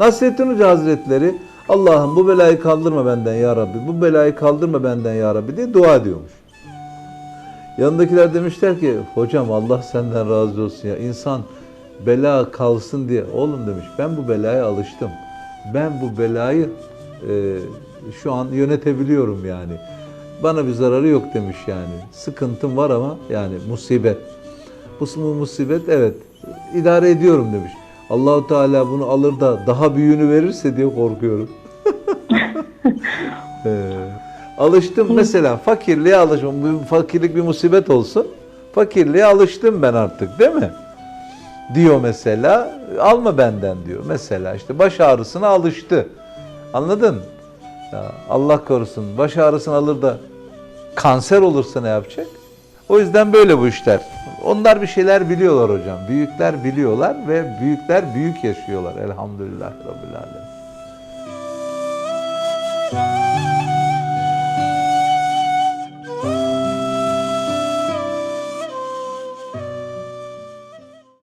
Nasrettin Hoca Hazretleri Allah'ım bu belayı kaldırma benden ya Rabbi, bu belayı kaldırma benden ya Rabbi diye dua ediyormuş. Yanındakiler demişler ki hocam Allah senden razı olsun ya insan bela kalsın diye. Oğlum demiş ben bu belaya alıştım. Ben bu belayı e, şu an yönetebiliyorum yani. Bana bir zararı yok demiş yani. Sıkıntım var ama yani musibet. Bu musibet evet idare ediyorum demiş. Allahu Teala bunu alır da daha büyüğünü verirse diye korkuyorum. Ee, alıştım mesela fakirliğe alıştım. Bu fakirlik bir musibet olsun. Fakirliğe alıştım ben artık değil mi? Diyor mesela. Alma benden diyor. Mesela işte baş ağrısına alıştı. Anladın? Ya Allah korusun baş ağrısını alır da kanser olursa ne yapacak? O yüzden böyle bu işler. Onlar bir şeyler biliyorlar hocam. Büyükler biliyorlar ve büyükler büyük yaşıyorlar. Elhamdülillah Rabbil Alemin.